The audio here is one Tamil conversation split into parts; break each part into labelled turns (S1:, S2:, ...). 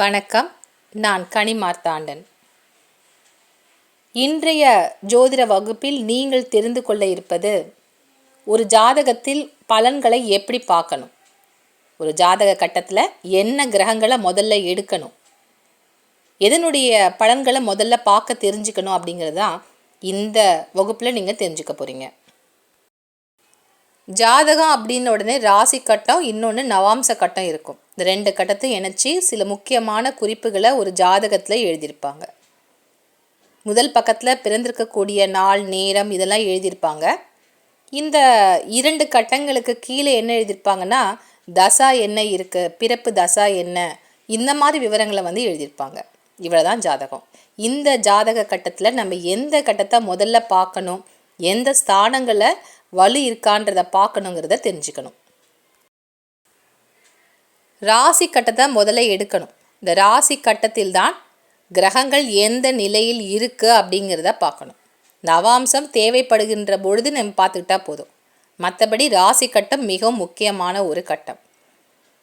S1: வணக்கம். நான் கனிமார்த்தாண்டன். இன்றைய ஜோதிட வகுப்பில் நீங்கள் தெரிந்து கொள்ள இருப்பது ஒரு ஜாதகத்தில் பலன்களை எப்படி பார்க்கணும்? ஒரு ஜாதக கட்டத்தில் என்ன கிரகங்களை முதல்ல எடுக்கணும்? எதனுடைய பலன்களை முதல்ல பார்க்க தெரிஞ்சுக்கணும் அப்படிங்கிறது தான் இந்த வகுப்பில் நீங்கள் தெரிஞ்சுக்க போகிறீங்க ஜாதகம் அப்படின்ன உடனே ராசி கட்டம் இன்னொன்று நவாம்ச கட்டம் இருக்கும். இந்த ரெண்டு கட்டத்தையும் இணைச்சி சில முக்கியமான குறிப்புகளை ஒரு ஜாதகத்தில் எழுதியிருப்பாங்க. முதல் பக்கத்தில் பிறந்திருக்கக்கூடிய நாள் நேரம் இதெல்லாம் எழுதியிருப்பாங்க. இந்த இரண்டு கட்டங்களுக்கு கீழே என்ன எழுதியிருப்பாங்கன்னா தசா என்ன இருக்குது பிறப்பு தசா என்ன இந்த மாதிரி விவரங்களை வந்து எழுதியிருப்பாங்க. இவ்வளோ தான் ஜாதகம். இந்த ஜாதக கட்டத்தில் நம்ம எந்த கட்டத்தை முதல்ல பார்க்கணும் எந்த ஸ்தானங்களை வலு இருக்கான்றத பார்க்கணுங்கிறத தெரிஞ்சுக்கணும். ராசி கட்டத்தை முதல்ல எடுக்கணும். இந்த ராசி கட்டத்தில் தான் கிரகங்கள் எந்த நிலையில் இருக்குது அப்படிங்கிறத பார்க்கணும். நவாம்சம் தேவைப்படுகின்ற பொழுது நம்ம பார்த்துக்கிட்டா போதும். மற்றபடி ராசி கட்டம் மிகவும் முக்கியமான ஒரு கட்டம்.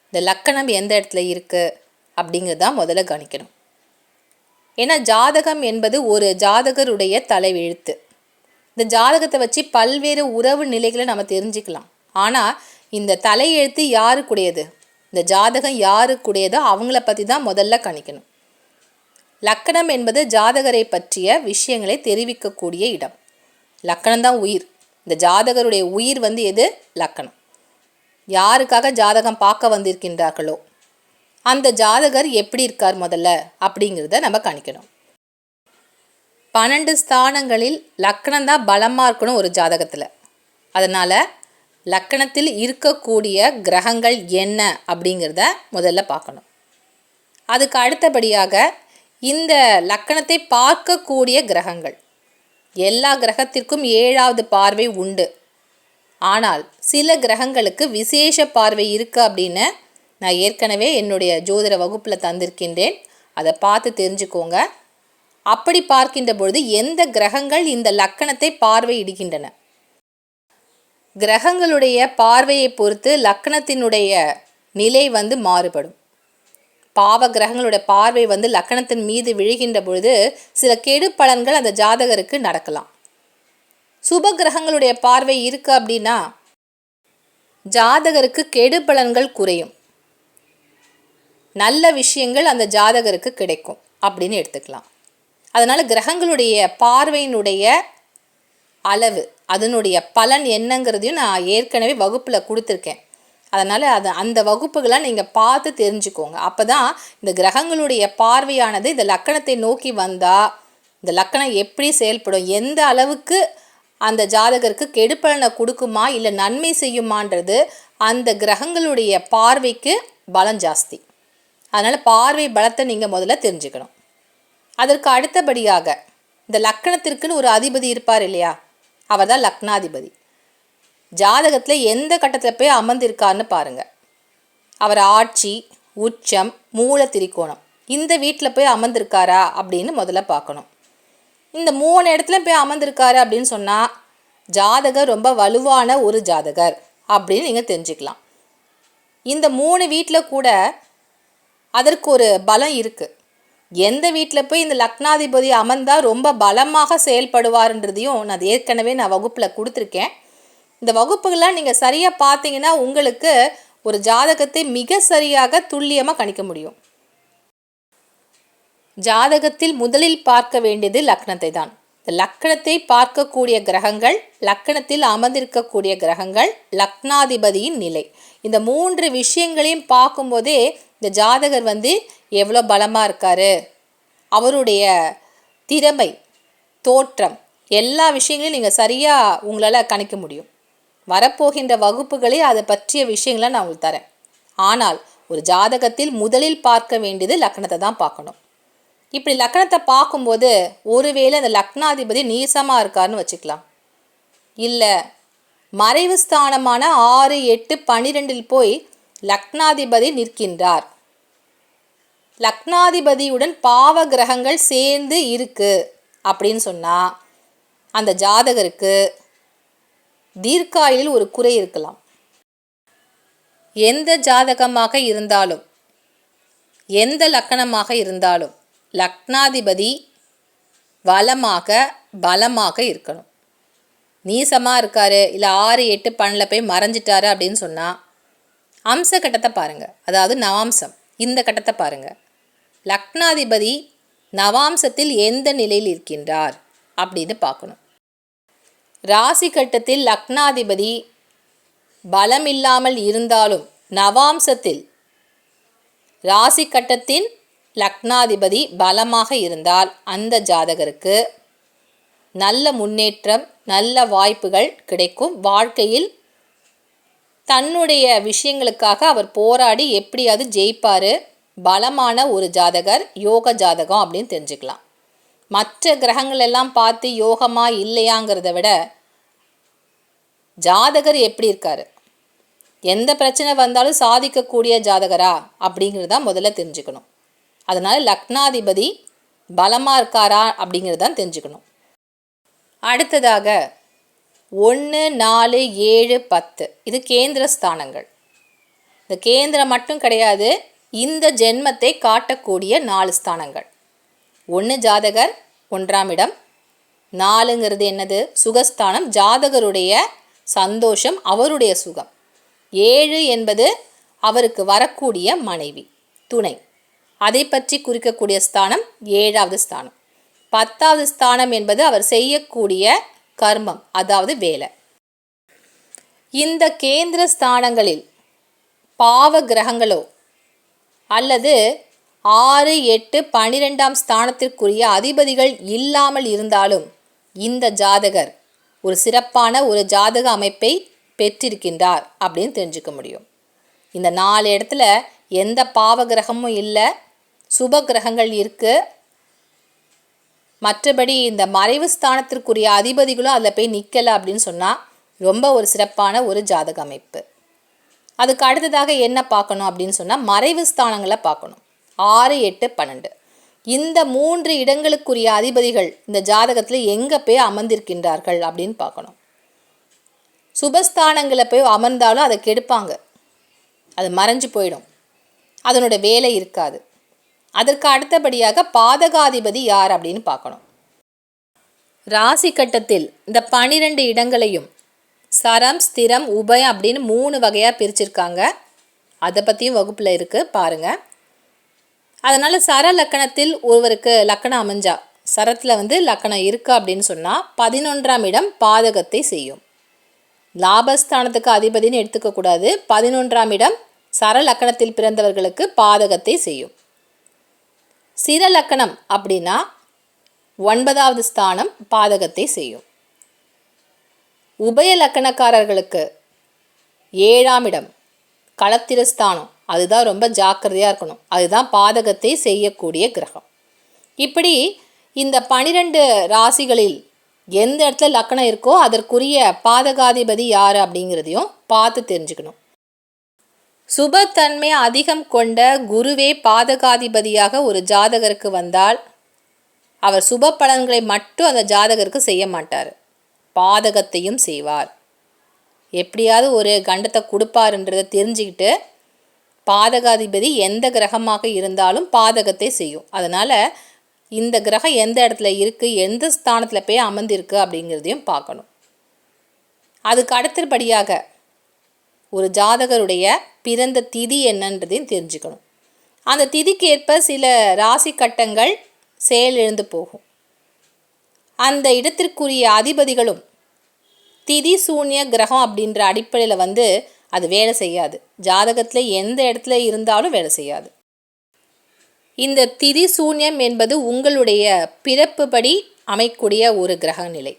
S1: இந்த லக்கணம் எந்த இடத்துல இருக்குது அப்படிங்கிறது தான் முதல்ல கணிக்கணும் ஏன்னா ஜாதகம் என்பது ஒரு ஜாதகருடைய தலைவெழுத்து. இந்த ஜாதகத்தை வச்சு பல்வேறு உறவு நிலைகளை நம்ம தெரிஞ்சுக்கலாம். ஆனால் இந்த தலையெழுத்து யாருக்குடையது? இந்த ஜாதகம் யாருக்குடையதோ அவங்கள பற்றி தான் முதல்ல கணிக்கணும். லக்கணம் என்பது ஜாதகரை பற்றிய விஷயங்களை தெரிவிக்கக்கூடிய இடம். லக்கணம் தான் உயிர். இந்த ஜாதகருடைய உயிர் வந்து எது? லக்கணம். யாருக்காக ஜாதகம் பார்க்க வந்திருக்கின்றார்களோ அந்த ஜாதகர் எப்படி இருக்கார் முதல்ல அப்படிங்கிறத நம்ம கணிக்கணும். பன்னெண்டு ஸ்தானங்களில் லக்கணம் தான் பலமாக இருக்கணும் ஒரு ஜாதகத்தில். அதனால் லக்கணத்தில் இருக்கக்கூடிய கிரகங்கள் என்ன அப்படிங்கிறத முதல்ல பார்க்கணும். அதுக்கு அடுத்தபடியாக இந்த லக்கணத்தை பார்க்கக்கூடிய கிரகங்கள். எல்லா கிரகத்திற்கும் ஏழாவது பார்வை உண்டு. ஆனால் சில கிரகங்களுக்கு விசேஷ பார்வை இருக்குது அப்படின்னு நான் ஏற்கனவே என்னுடைய ஜோதிட வகுப்பில் தந்திருக்கின்றேன். அதை பார்த்து தெரிஞ்சுக்கோங்க. அப்படி பார்க்கின்ற பொழுது எந்த கிரகங்கள் இந்த லக்கணத்தை பார்வையிடுகின்றன? கிரகங்களுடைய பார்வையை பொறுத்து லக்கணத்தினுடைய நிலை வந்து மாறுபடும். பாவ கிரகங்களுடைய பார்வை வந்து லக்கணத்தின் மீது விழுகின்ற பொழுது சில கெடு பலன்கள் அந்த ஜாதகருக்கு நடக்கலாம். சுப கிரகங்களுடைய பார்வை இருக்கு அப்படின்னா ஜாதகருக்கு கெடு பலன்கள் குறையும். நல்ல விஷயங்கள் அந்த ஜாதகருக்கு கிடைக்கும் அப்படின்னு எடுத்துக்கலாம். அதனால் கிரகங்களுடைய பார்வையினுடைய அளவு அதனுடைய பலன் என்னங்கிறதையும் நான் ஏற்கனவே வகுப்பில் கொடுத்துருக்கேன். அதனால் அது அந்த வகுப்புகளை நீங்கள் பார்த்து தெரிஞ்சுக்கோங்க. அப்போ தான் இந்த கிரகங்களுடைய பார்வையானது இந்த லக்கணத்தை நோக்கி வந்தால் இந்த லக்கணம் எப்படி செயல்படும் எந்த அளவுக்கு அந்த ஜாதகருக்கு கெடுப்பலனை கொடுக்குமா இல்லை நன்மை செய்யுமான்றது அந்த கிரகங்களுடைய பார்வைக்கு பலம் ஜாஸ்தி. அதனால் பார்வை பலத்தை நீங்கள் முதல்ல தெரிஞ்சுக்கணும். அதற்கு அடுத்தபடியாக இந்த லக்கணத்திற்குன்னு ஒரு அதிபதி இருப்பார் இல்லையா? அவர் தான் லக்னாதிபதி. ஜாதகத்தில் எந்த கட்டத்தில் போய் அமர்ந்திருக்காருன்னு பாருங்கள் அவர் ஆட்சி உச்சம் மூல திரிகோணம். இந்த வீட்டில் போய் அமர்ந்திருக்காரா அப்படின்னு முதல்ல பார்க்கணும். இந்த மூணு இடத்துல போய் அமர்ந்திருக்காரு அப்படின்னு சொன்னால் ஜாதகர் ரொம்ப வலுவான ஒரு ஜாதகர் அப்படின்னு நீங்கள் தெரிஞ்சுக்கலாம். இந்த மூணு வீட்டில் கூட அதற்கு ஒரு பலம் இருக்குது எந்த வீட்டில் போய் இந்த லக்னாதிபதி அமர்ந்தால் ரொம்ப பலமாக செயல்படுவார்ன்றதையும் நான் ஏற்கனவே நான் வகுப்பில் கொடுத்துருக்கேன். இந்த வகுப்புகள்லாம் நீங்கள் சரியாக பார்த்தீங்கன்னா உங்களுக்கு ஒரு ஜாதகத்தை மிக சரியாக துல்லியமாக கணிக்க முடியும். ஜாதகத்தில் முதலில் பார்க்க வேண்டியது லக்னத்தை தான். இந்த லக்கணத்தை பார்க்கக்கூடிய கிரகங்கள் லக்கணத்தில் அமர்ந்திருக்கக்கூடிய கிரகங்கள் லக்னாதிபதியின் நிலை. இந்த மூன்று விஷயங்களையும் பார்க்கும்போதே இந்த ஜாதகர் வந்து எவ்வளோ பலமாக இருக்கார்? அவருடைய திறமை தோற்றம் எல்லா விஷயங்களையும் நீங்கள் சரியாக உங்களால் கணிக்க முடியும். வரப்போகின்ற வகுப்புகளே அதை பற்றிய விஷயங்களை நான் உங்களுக்கு தரேன். ஆனால் ஒரு ஜாதகத்தில் முதலில் பார்க்க வேண்டியது லக்னத்தை தான் பார்க்கணும். இப்படி லக்னத்தை பார்க்கும்போது ஒருவேளை அந்த லக்னாதிபதி நீசமாக இருக்காருன்னு வச்சுக்கலாம். இல்லை மறைவு ஸ்தானமான ஆறு எட்டு பனிரெண்டில் போய் லக்னாதிபதி நிற்கின்றார். லக்னாதிபதியுடன் பாவ கிரகங்கள் சேர்ந்து இருக்கு அப்படின்னு சொன்னால் அந்த ஜாதகருக்கு தீர்க்காயில் ஒரு குறை இருக்கலாம். எந்த ஜாதகமாக இருந்தாலும் எந்த லக்கணமாக இருந்தாலும் லக்னாதிபதி வளமாக பலமாக இருக்கணும். நீசமாக இருக்காரு இல்லை ஆறு எட்டு பன்னில் போய் மறைஞ்சிட்டாரு அப்படின்னு சொன்னால் அம்ச கட்டத்தை பாருங்கள் அதாவது நவாம்சம். இந்த கட்டத்தை பாருங்கள் லக்னாதிபதி நவாம்சத்தில் எந்த நிலையில் இருக்கின்றார் அப்படின்னு பார்க்கணும். ராசி கட்டத்தில் லக்னாதிபதி பலம் இல்லாமல் இருந்தாலும் நவாம்சத்தில் ராசி கட்டத்தின் லக்னாதிபதி பலமாக இருந்தால் அந்த ஜாதகருக்கு நல்ல முன்னேற்றம் நல்ல வாய்ப்புகள் கிடைக்கும். வாழ்க்கையில் தன்னுடைய விஷயங்களுக்காக அவர் போராடி எப்படியாவது ஜெயிப்பார். பலமான ஒரு ஜாதகர் யோக ஜாதகம் அப்படின்னு தெரிஞ்சுக்கலாம். மற்ற கிரகங்கள் எல்லாம் பார்த்து யோகமா இல்லையாங்கிறத விட ஜாதகர் எப்படி இருக்கார்? எந்த பிரச்சனை வந்தாலும் சாதிக்கக்கூடிய ஜாதகரா? அப்படிங்கிறது தான் முதல்ல தெரிஞ்சுக்கணும். அதனால் லக்னாதிபதி பலமாக இருக்காரா? அப்படிங்கிறது தான் தெரிஞ்சுக்கணும். அடுத்ததாக ஒன்று நாலு ஏழு பத்து. இது கேந்திர ஸ்தானங்கள். இந்த கேந்திரம் மட்டும் கிடையாது இந்த ஜென்மத்தை காட்டக்கூடிய நாலு ஸ்தானங்கள். ஒன்று ஜாதகர் ஒன்றாம் இடம். நாலுங்கிறது என்னது? சுகஸ்தானம். ஜாதகருடைய சந்தோஷம் அவருடைய சுகம். ஏழு என்பது அவருக்கு வரக்கூடிய மனைவி துணை. அதை பற்றி குறிக்கக்கூடிய ஸ்தானம் ஏழாவது ஸ்தானம். பத்தாவது ஸ்தானம் என்பது அவர் செய்யக்கூடிய கர்மம் அதாவது வேலை. இந்த கேந்திர ஸ்தானங்களில் பாவ கிரகங்களோ அல்லது ஆறு எட்டு பனிரெண்டாம் ஸ்தானத்திற்குரிய அதிபதிகள் இல்லாமல் இருந்தாலும் இந்த ஜாதகர் ஒரு சிறப்பான ஒரு ஜாதக அமைப்பை பெற்றிருக்கின்றார் அப்படின்னு தெரிஞ்சுக்க முடியும். இந்த நாலு இடத்துல எந்த பாவ கிரகமும் இல்லை சுப கிரகங்கள் இருக்குது மற்றபடி இந்த மறைவு ஸ்தானத்திற்குரிய அதிபதிகளும் அதில் போய் நிற்கலை அப்படின்னு சொன்னால் ரொம்ப ஒரு சிறப்பான ஒரு ஜாதக அமைப்பு. அதுக்கு அடுத்ததாக என்ன பார்க்கணும் அப்படின்னு சொன்னால் மறைவு ஸ்தானங்களை பார்க்கணும். ஆறு எட்டு பன்னெண்டு. இந்த மூன்று இடங்களுக்குரிய அதிபதிகள் இந்த ஜாதகத்தில் எங்கே போய் அமர்ந்திருக்கின்றார்கள் அப்படின்னு பார்க்கணும். சுபஸ்தானங்களை போய் அமர்ந்தாலும் அதை கெடுப்பாங்க. அது மறைஞ்சு போயிடும். அதனோட வேலை இருக்காது. அதற்கு அடுத்தபடியாக பாதகாதிபதி யார் அப்படின்னு பார்க்கணும். ராசி கட்டத்தில் இந்த பனிரெண்டு இடங்களையும் சரம் ஸ்திரம் உபயம் அப்படின்னு மூணு வகையாக பிரிச்சிருக்காங்க. அதை பற்றியும் வகுப்பில் இருக்குது பாருங்கள் அதனால் சர லக்கணத்தில் ஒருவருக்கு லக்கணம் அமைஞ்சா சரத்தில் வந்து லக்கணம் இருக்கு அப்படின்னு சொன்னால் பதினொன்றாம் இடம் பாதகத்தை செய்யும். லாபஸ்தானத்துக்கு அதிபதினு எடுத்துக்கக்கூடாது பதினொன்றாம் இடம் சர லக்கணத்தில் பிறந்தவர்களுக்கு பாதகத்தை செய்யும். சிர லக்கணம் அப்படின்னா ஒன்பதாவது ஸ்தானம் பாதகத்தை செய்யும். உபய லக்கணக்காரர்களுக்கு ஏழாம் இடம். களத்திரஸ்தானம். அதுதான் ரொம்ப ஜாக்கிரதையாக இருக்கணும். அதுதான் பாதகத்தை செய்யக்கூடிய கிரகம். இப்படி இந்த பனிரெண்டு ராசிகளில் எந்த இடத்துல லக்கணம் இருக்கோ அதற்குரிய பாதகாதிபதி யார் அப்படிங்கிறதையும் பார்த்து தெரிஞ்சுக்கணும். சுபத்தன்மை அதிகம் கொண்ட குருவே பாதகாதிபதியாக ஒரு ஜாதகருக்கு வந்தால் அவர் சுப பலன்களை மட்டும் அந்த ஜாதகருக்கு செய்ய மாட்டார். பாதகத்தையும் செய்வார். எப்படியாவது ஒரு கண்டத்தை கொடுப்பாருன்றதை தெரிஞ்சுக்கிட்டு பாதகாதிபதி எந்த கிரகமாக இருந்தாலும் பாதகத்தை செய்யும். அதனால் இந்த கிரகம் எந்த இடத்துல இருக்குது எந்த ஸ்தானத்தில் போய் அமர்ந்திருக்கு அப்படிங்கிறதையும் பார்க்கணும். அதுக்கு அடுத்தபடியாக ஒரு ஜாதகருடைய பிறந்த திதி என்னன்றதையும் தெரிஞ்சுக்கணும். அந்த திதிக்கு ஏற்ப சில ராசி கட்டங்கள் செயலிழந்து போகும். அந்த இடத்திற்குரிய அதிபதிகளும் திதி சூன்ய கிரகம் அப்படின்ற அடிப்படையில் வந்து அது வேலை செய்யாது. ஜாதகத்தில் எந்த இடத்துல இருந்தாலும் வேலை செய்யாது. இந்த திதி சூன்யம் என்பது உங்களுடைய பிறப்புபடி அமைக்கூடிய ஒரு கிரக நிலை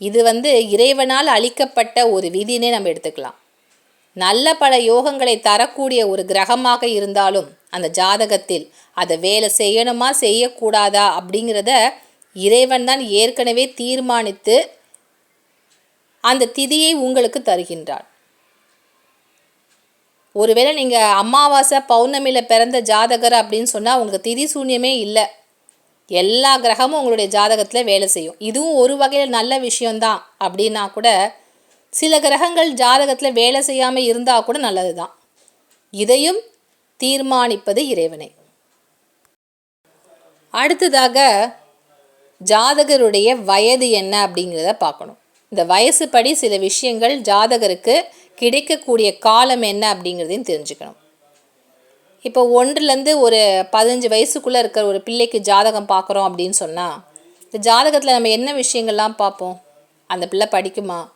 S1: இது வந்து இறைவனால் அளிக்கப்பட்ட ஒரு விதினே நம்ம எடுத்துக்கலாம். நல்ல பல யோகங்களை தரக்கூடிய ஒரு கிரகமாக இருந்தாலும் அந்த ஜாதகத்தில் அதை வேலை செய்யணுமா செய்யக்கூடாதா அப்படிங்கிறத இறைவன் தான் ஏற்கனவே தீர்மானித்து அந்த திதியை உங்களுக்கு தருகின்றான். ஒருவேளை நீங்கள் அமாவாசை பௌர்ணமியில் பிறந்த ஜாதகர் அப்படின்னு சொன்னால் உங்களுக்கு திதி சூன்யமே இல்லை. எல்லா கிரகமும் உங்களுடைய ஜாதகத்தில் வேலை செய்யும். இதுவும் ஒரு வகையில் நல்ல விஷயந்தான் அப்படின்னா கூட சில கிரகங்கள் ஜாதகத்தில் வேலை செய்யாமல் இருந்தால் கூட நல்லது தான் இதையும் தீர்மானிப்பது இறைவனை. அடுத்ததாக ஜாதகருடைய வயது என்ன அப்படிங்கிறத பார்க்கணும். இந்த வயசுப்படி சில விஷயங்கள் ஜாதகருக்கு கிடைக்கக்கூடிய காலம் என்ன அப்படிங்கிறதையும் தெரிஞ்சுக்கணும். இப்போ ஒன்றுலேருந்து ஒரு பதினஞ்சு வயசுக்குள்ளே இருக்கிற ஒரு பிள்ளைக்கு ஜாதகம் பார்க்குறோம் அப்படின்னு சொன்னால் இந்த ஜாதகத்தில் நம்ம என்ன விஷயங்கள்லாம் பார்ப்போம்? அந்த பிள்ளை படிக்குமா?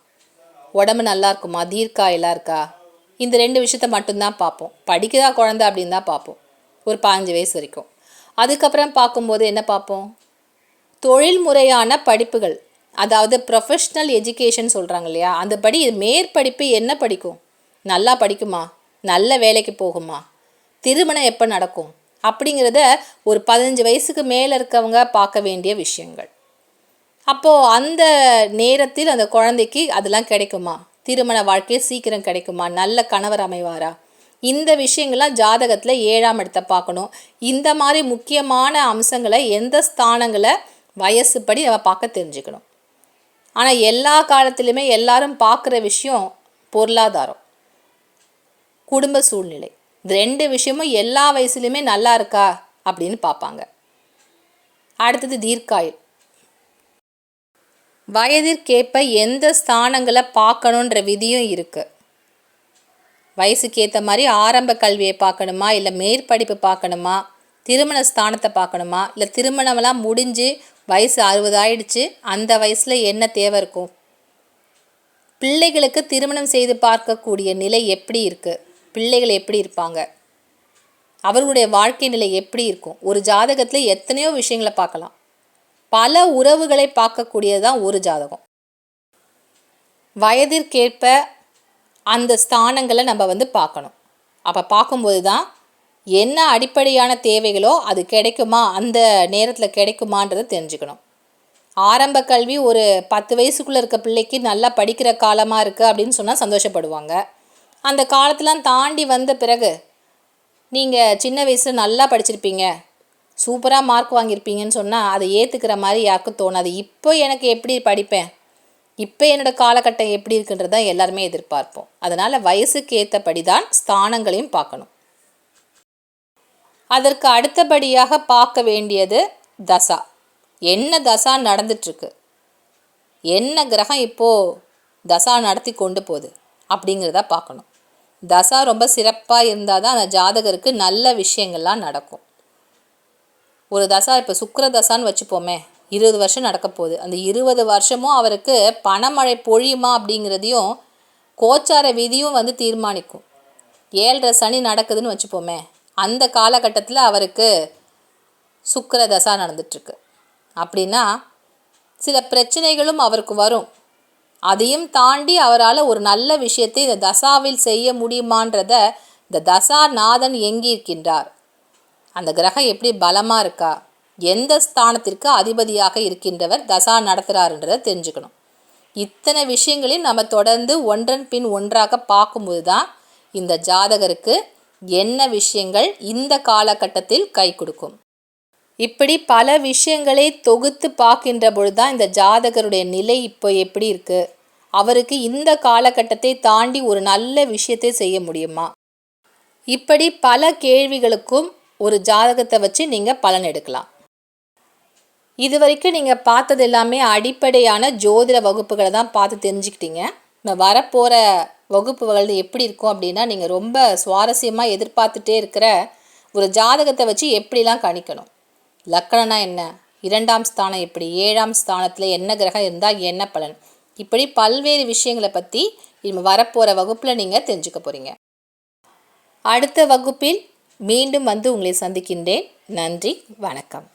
S1: உடம்பு நல்லா இருக்குமா? தீர்க்காயெல்லாம் இருக்கா இந்த ரெண்டு விஷயத்த மட்டும்தான் பார்ப்போம். படிக்குதா குழந்த அப்படின்னு தான் பார்ப்போம். ஒரு பதினஞ்சு வயசு வரைக்கும். அதுக்கப்புறம் பார்க்கும்போது என்ன பார்ப்போம்? தொழில்முறையான படிப்புகள் அதாவது ப்ரொஃபஷ்னல் எஜுகேஷன் சொல்கிறாங்க இல்லையா? அந்த படி மேற்படிப்பு என்ன படிக்கும்? நல்லா படிக்குமா? நல்ல வேலைக்கு போகுமா? திருமணம் எப்போ நடக்கும்? அப்படிங்கிறத ஒரு பதினஞ்சு வயசுக்கு மேலே இருக்கவங்க பார்க்க வேண்டிய விஷயங்கள். அப்போது அந்த நேரத்தில் அந்த குழந்தைக்கு அதெல்லாம் கிடைக்குமா? திருமண வாழ்க்கை சீக்கிரம் கிடைக்குமா? நல்ல கணவர் அமைவாரா? இந்த விஷயங்கள்லாம் ஜாதகத்தில் ஏழாம் இடத்தை பார்க்கணும். இந்த மாதிரி முக்கியமான அம்சங்களை எந்த ஸ்தானங்களை வயசுப்படி நம்ம பார்க்க தெரிஞ்சுக்கணும். ஆனால் எல்லா காலத்துலேயுமே எல்லாரும் பார்க்குற விஷயம் பொருளாதாரம். குடும்ப சூழ்நிலை. இந்த ரெண்டு விஷயமும் எல்லா வயசுலையுமே நல்லா இருக்கா? அப்படின்னு பார்ப்பாங்க. அடுத்தது தீர்க்காயுள். வயதிற்கேற்ப எந்த ஸ்தானங்களை பார்க்கணுன்ற விதியும் இருக்குது வயசுக்கு ஏற்ற மாதிரி ஆரம்ப கல்வியை பார்க்கணுமா? இல்லை மேற்படிப்பு பார்க்கணுமா? திருமண ஸ்தானத்தை பார்க்கணுமா? இல்லை திருமணமெல்லாம் முடிஞ்சு வயசு அறுபது ஆயிடுச்சு அந்த வயசில் என்ன தேவை இருக்கும்? பிள்ளைகளுக்கு திருமணம் செய்து பார்க்கக்கூடிய நிலை எப்படி இருக்குது பிள்ளைகள் எப்படி இருப்பாங்க? அவர்களுடைய வாழ்க்கை நிலை எப்படி இருக்கும்? ஒரு ஜாதகத்தில் எத்தனையோ விஷயங்களை பார்க்கலாம். பல உறவுகளை பார்க்கக்கூடியது தான் ஒரு ஜாதகம். வயதிற்கேற்ப அந்த ஸ்தானங்களை நம்ம வந்து பார்க்கணும். அப்போ பார்க்கும்போது தான் என்ன அடிப்படையான தேவைகளோ அது கிடைக்குமா? அந்த நேரத்தில் கிடைக்குமான்றதை தெரிஞ்சுக்கணும். ஆரம்ப கல்வி ஒரு பத்து வயசுக்குள்ளே இருக்க பிள்ளைக்கு நல்லா படிக்கிற காலமாக இருக்குது அப்படின்னு சொன்னால் சந்தோஷப்படுவாங்க. அந்த காலத்தெலாம் தாண்டி வந்த பிறகு நீங்கள் சின்ன வயசில் நல்லா படிச்சிருப்பீங்க. சூப்பராக மார்க் வாங்கியிருப்பீங்கன்னு சொன்னால் அதை ஏற்றுக்கிற மாதிரி யாருக்கும் தோணாது. இப்போ எனக்கு எப்படி படிப்பேன்? இப்போ என்னோடய காலகட்டம் எப்படி இருக்குன்றது தான் எல்லாருமே எதிர்பார்ப்போம். அதனால் வயசுக்கு ஏற்றபடி தான் ஸ்தானங்களையும் பார்க்கணும். அதற்கு அடுத்தபடியாக பார்க்க வேண்டியது தசா. என்ன தசா நடந்துட்டுருக்கு என்ன கிரகம் இப்போது தசா நடத்தி கொண்டு போகுது? அப்படிங்கிறத பார்க்கணும். தசா ரொம்ப சிறப்பாக இருந்தால் தான் அந்த ஜாதகருக்கு நல்ல விஷயங்கள்லாம் நடக்கும். ஒரு தசா இப்போ சுக்கர தசான்னு வச்சுப்போமே இருபது வருஷம் நடக்க போகுது. அந்த இருபது வருஷமும் அவருக்கு பணமழை பொழியுமா அப்படிங்கிறதையும் கோச்சார விதியும் வந்து தீர்மானிக்கும். ஏழரை சனி நடக்குதுன்னு வச்சுப்போமே அந்த காலகட்டத்தில் அவருக்கு சுக்கர தசா நடந்துட்டுருக்கு அப்படின்னா சில பிரச்சனைகளும் அவருக்கு வரும். அதையும் தாண்டி அவரால் ஒரு நல்ல விஷயத்தை இந்த தசாவில் செய்ய முடியுமான்றத இந்த தசாநாதன் எங்கியிருக்கின்றார்? அந்த கிரகம் எப்படி பலமாக இருக்கா? எந்த ஸ்தானத்திற்கு அதிபதியாக இருக்கின்றவர் தசா நடத்துகிறாருன்றதை தெரிஞ்சுக்கணும். இத்தனை விஷயங்களையும் நம்ம தொடர்ந்து ஒன்றன் பின் ஒன்றாக பார்க்கும்போது தான் இந்த ஜாதகருக்கு என்ன விஷயங்கள் இந்த காலகட்டத்தில் கை கொடுக்கும்? இப்படி பல விஷயங்களை தொகுத்து பார்க்கின்ற பொழுது தான் இந்த ஜாதகருடைய நிலை இப்போ எப்படி இருக்குது அவருக்கு இந்த காலகட்டத்தை தாண்டி ஒரு நல்ல விஷயத்தை செய்ய முடியுமா? இப்படி பல கேள்விகளுக்கும் ஒரு ஜாதகத்தை வச்சு நீங்கள் பலன் எடுக்கலாம். இது வரைக்கும் நீங்கள் பார்த்தது எல்லாமே அடிப்படையான ஜோதிட வகுப்புகளை தான் பார்த்து தெரிஞ்சுக்கிட்டீங்க. வரப்போகிற வகுப்புகள் எப்படி இருக்கும் அப்படின்னா நீங்கள் ரொம்ப சுவாரஸ்யமாக எதிர்பார்த்துட்டே இருக்கிற ஒரு ஜாதகத்தை வச்சு எப்படிலாம் கணிக்கணும்? லக்கணனா என்ன? இரண்டாம் ஸ்தானம் எப்படி? ஏழாம் ஸ்தானத்தில் என்ன கிரகம் இருந்தால் என்ன பலன்? இப்படி பல்வேறு விஷயங்களை பற்றி இனிமேல் வரப்போகிற வகுப்பில் நீங்கள் தெரிஞ்சுக்க போகிறீங்க அடுத்த வகுப்பில் மீண்டும் வந்து உங்களை சந்திக்கின்றேன். நன்றி வணக்கம்.